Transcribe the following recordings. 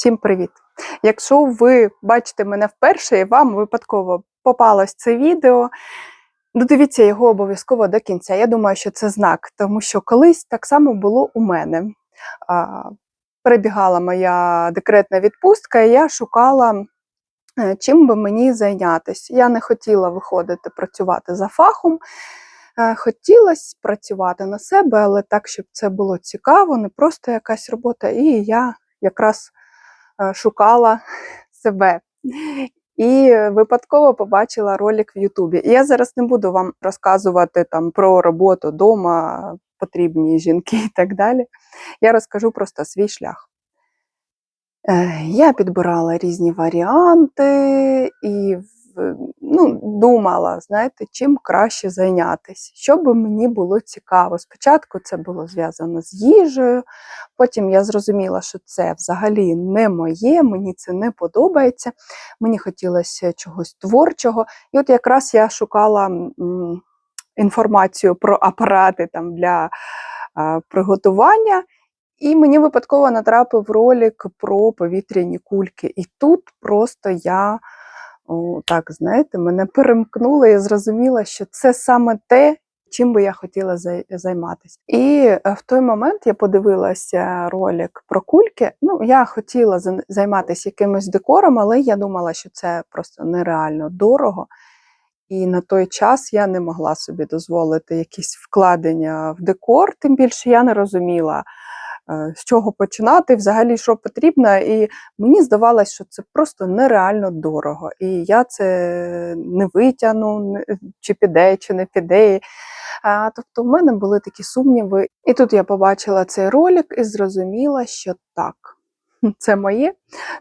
Всім привіт! Якщо ви бачите мене вперше і вам випадково попалось це відео, додивіться його обов'язково до кінця. Я думаю, що це знак, тому що колись так само було у мене. Перебігала моя декретна відпустка, і я шукала, е, чим би мені зайнятися. Я не хотіла виходити працювати за фахом. Е, Хотілося працювати на себе, але так, щоб це було цікаво, не просто якась робота. І я якраз шукала себе. І випадково побачила ролик в Ютубі. І я зараз не буду вам розказувати там про роботу вдома, потрібні жінки і так далі. Я розкажу просто свій шлях. Е, Я підбирала різні варіанти і ну, думала, знаєте, чим краще зайнятися, що би мені було цікаво. Спочатку це було зв'язано з їжею, потім я зрозуміла, що це взагалі не моє, мені це не подобається. Мені хотілося чогось творчого. І от якраз я шукала інформацію про апарати там, для приготування. І мені випадково натрапив ролик про повітряні кульки. І тут просто я, так, знаєте, мене перемкнуло і зрозуміла, що це саме те, чим би я хотіла займатися. І е, в той момент я подивилася ролик про кульки. Ну, я хотіла за- займатися якимось декором, але я думала, що це просто нереально дорого. І на той час я не могла собі дозволити якісь вкладення в декор, тим більше я не розуміла, з чого починати, взагалі що потрібно. І мені здавалося, що це просто нереально дорого. І я це не витягну, чи піде, чи не піде. Тобто в мене були такі сумніви. І тут я побачила цей ролик і зрозуміла, що так, це моє,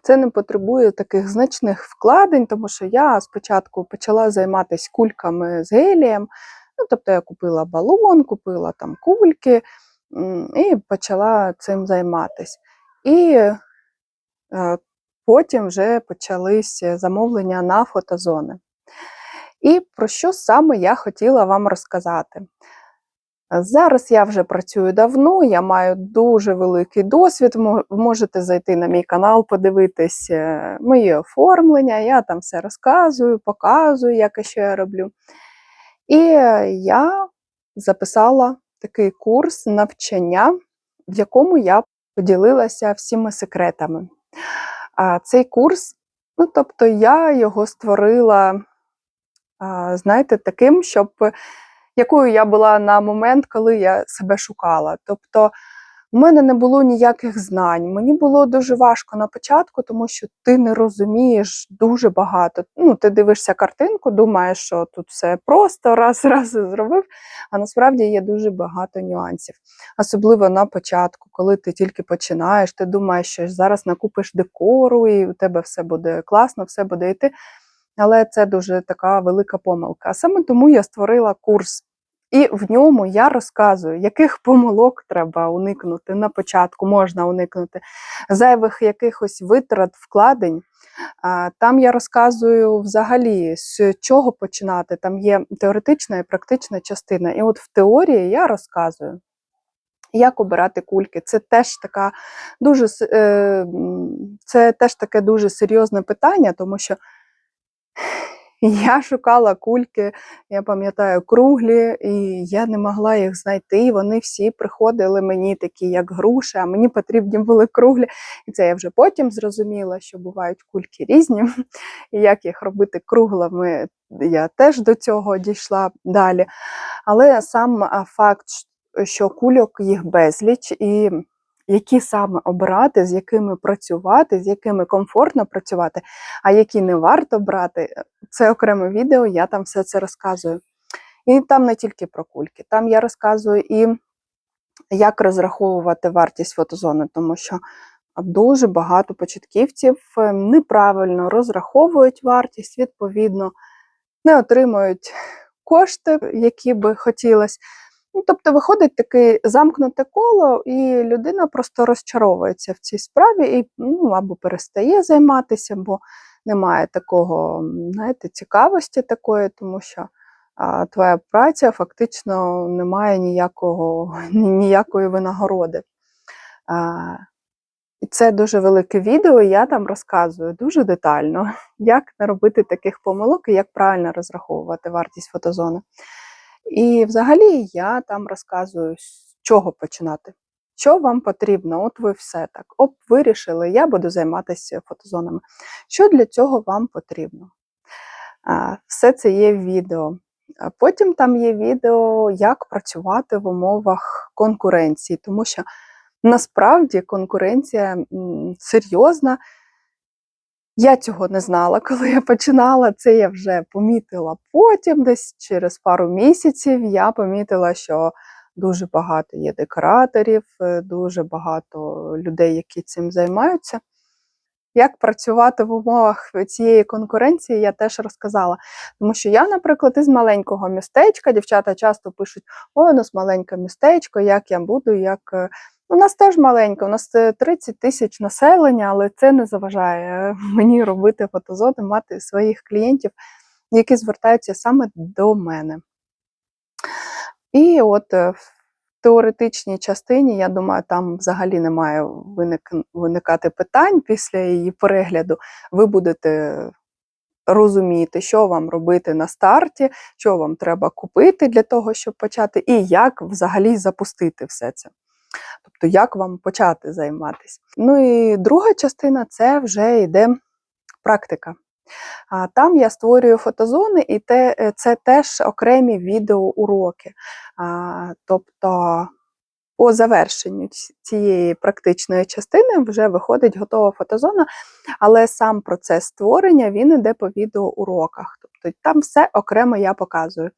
це не потребує таких значних вкладень, тому що я спочатку почала займатися кульками з гелієм. Ну, тобто я купила балон, купила там кульки і почала цим займатися. І е, потім вже почались замовлення на фотозони. І про що саме я хотіла вам розказати? Зараз я вже працюю давно, я маю дуже великий досвід. мо- Можете зайти на мій канал, подивитись е, мої оформлення. Я там все розказую, показую, як і що я роблю. І е, я записала такий курс навчання, в якому я поділилася всіма секретами. А цей курс, ну тобто, я його створила, знаєте, таким, щоб якою я була на момент, коли я себе шукала. Тобто, в мене не було ніяких знань. Мені було дуже важко на початку, тому що ти не розумієш дуже багато. Ну, ти дивишся картинку, думаєш, що тут все просто, раз, раз і зробив. А насправді є дуже багато нюансів. Особливо на початку, коли ти тільки починаєш, ти думаєш, що зараз накупиш декору, і у тебе все буде класно, все буде йти. Але це дуже така велика помилка. А саме тому я створила курс. І в ньому я розказую, яких помилок треба уникнути на початку, можна уникнути, зайвих якихось витрат, вкладень. Там я розказую взагалі, з чого починати. Там є теоретична і практична частина. І от в теорії я розказую, як обирати кульки. Це теж така дуже е, це теж таке дуже серйозне питання, тому що я шукала кульки, я пам'ятаю, круглі, і я не могла їх знайти. Вони всі приходили мені такі, як груші, а мені потрібні були круглі. І це я вже потім зрозуміла, що бувають кульки різні, і як їх робити круглими, я теж до цього дійшла далі. Але сам факт, що кульок їх безліч, і які саме обирати, з якими працювати, з якими комфортно працювати, а які не варто брати, це окреме відео, я там все це розказую. І там не тільки про кульки, там я розказую і як розраховувати вартість фотозони, тому що дуже багато початківців е, неправильно розраховують вартість, відповідно, не отримують кошти, які би хотілося. Ну, тобто виходить таке замкнуте коло, і людина просто розчаровується в цій справі і ну, або перестає займатися, бо немає такого, знаєте, цікавості такої, тому що а, твоя праця фактично не має ніякого, ніякої винагороди. А, І це дуже велике відео. Я там розказую дуже детально, як не робити таких помилок і як правильно розраховувати вартість фотозони. І взагалі я там розказую, з чого починати. Що вам потрібно? От ви все так. Оп, вирішили, я буду займатися фотозонами. Що для цього вам потрібно? Все це є відео. Потім там є відео, як працювати в умовах конкуренції, тому що насправді конкуренція серйозна. Я цього не знала, коли я починала. Це я вже помітила потім, десь через пару місяців я помітила, що дуже багато є декораторів, е, дуже багато людей, які цим займаються. Як працювати в умовах цієї конкуренції, я теж розказала. Тому що я, наприклад, із маленького містечка, дівчата часто пишуть: ой, у нас маленьке містечко, як я буду, як. Е, У нас теж маленьке, у нас е, 30 тисяч населення, але це не заважає мені робити фотозони, мати своїх клієнтів, які звертаються саме до мене. І от е, в теоретичній частині, я думаю, там взагалі не має виник- виникати питань після її перегляду. Ви будете розуміти, що вам робити на старті, що вам треба купити для того, щоб почати, і як взагалі запустити все це. Тобто, як вам почати займатися. Ну і друга частина це вже йде практика. Там я створюю фотозони, і е, це теж окремі відеоуроки. Тобто, по завершенню цієї практичної частини вже виходить готова фотозона, але сам процес створення він іде по відеоуроках. Тобто там все окремо я показую,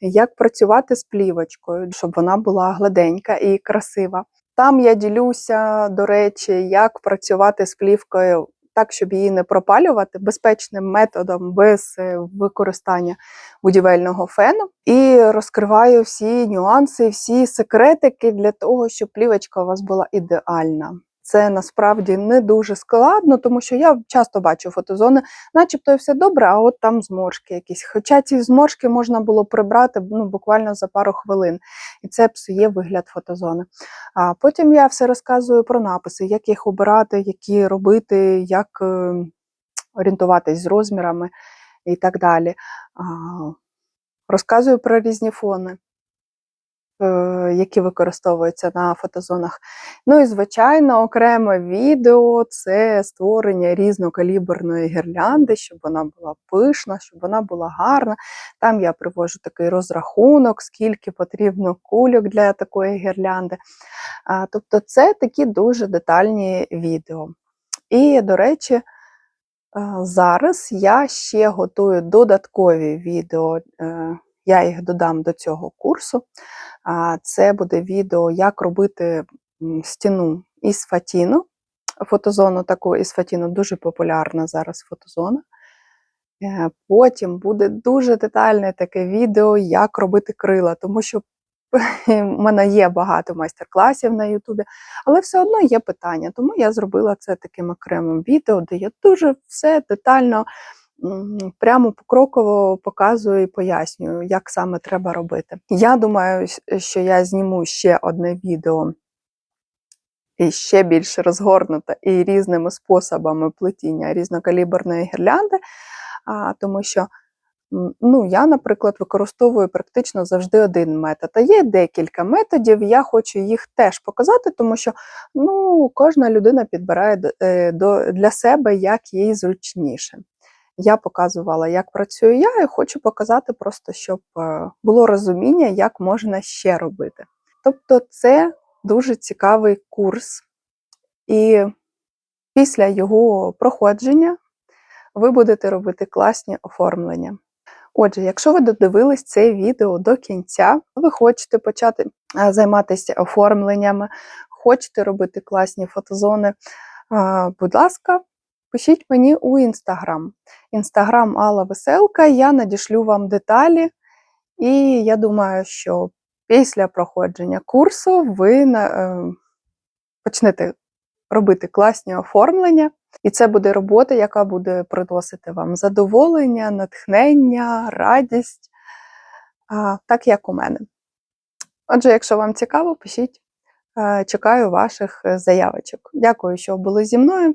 як працювати з плівочкою, щоб вона була гладенька і красива. Там я ділюся, до речі, як працювати з плівкою так, щоб її не пропалювати безпечним методом без е, використання будівельного фену. І розкриваю всі нюанси, всі секретики для того, щоб плівочка у вас була ідеальна. Це насправді не дуже складно, тому що я часто бачу фотозони, начебто все добре, а от там зморшки якісь. Хоча ці зморшки можна було прибрати ну, буквально за пару хвилин, і це псує вигляд фотозони. А потім я все розказую про написи, як їх обирати, які робити, як е, орієнтуватись з розмірами і так далі. Розказую про різні фони, які використовуються на фотозонах. Ну і, звичайно, окреме відео це створення різнокаліберної гірлянди, щоб вона була пишна, щоб вона була гарна. Там я привожу такий розрахунок, скільки потрібно кульок для такої гірлянди. Тобто, це такі дуже детальні відео. І, до речі, е, зараз я ще готую додаткові відео. Я їх додам до цього курсу. Це буде відео, як робити стіну із фатіну. Фотозону таку із фатіну дуже популярна зараз фотозона. Е, Потім буде дуже детальне таке відео, як робити крила, тому що в мене є багато майстер-класів на Ютубі, але все одно є питання. Тому я зробила це таким окремим відео, де я дуже все детально, прямо покроково показую і пояснюю, як саме треба робити. Я думаю, що я зніму ще одне відео і ще більш розгорнуте і різними способами плетіння різнокаліберної гірлянди, тому що ну, я, наприклад, використовую практично завжди один метод. А є декілька методів, я хочу їх теж показати, тому що ну, кожна людина підбирає е, для себе, як їй зручніше. Я показувала, як працюю я, і хочу показати просто, щоб е, було розуміння, як можна ще робити. Тобто, це дуже цікавий курс, і після його проходження ви будете робити класні оформлення. Отже, якщо ви додивились це відео до кінця, ви хочете почати е, займатися оформленнями, хочете робити класні фотозони, будь ласка, пишіть мені у інстаграм. Інстаграм Алла Веселка, я надішлю вам деталі, і я думаю, що після проходження курсу ви е, почнете робити класні оформлення, і це буде робота, яка буде приносити вам задоволення, натхнення, радість, так як у мене. Отже, якщо вам цікаво, пишіть Е, Чекаю ваших е, заявочок. Дякую, що були зі мною,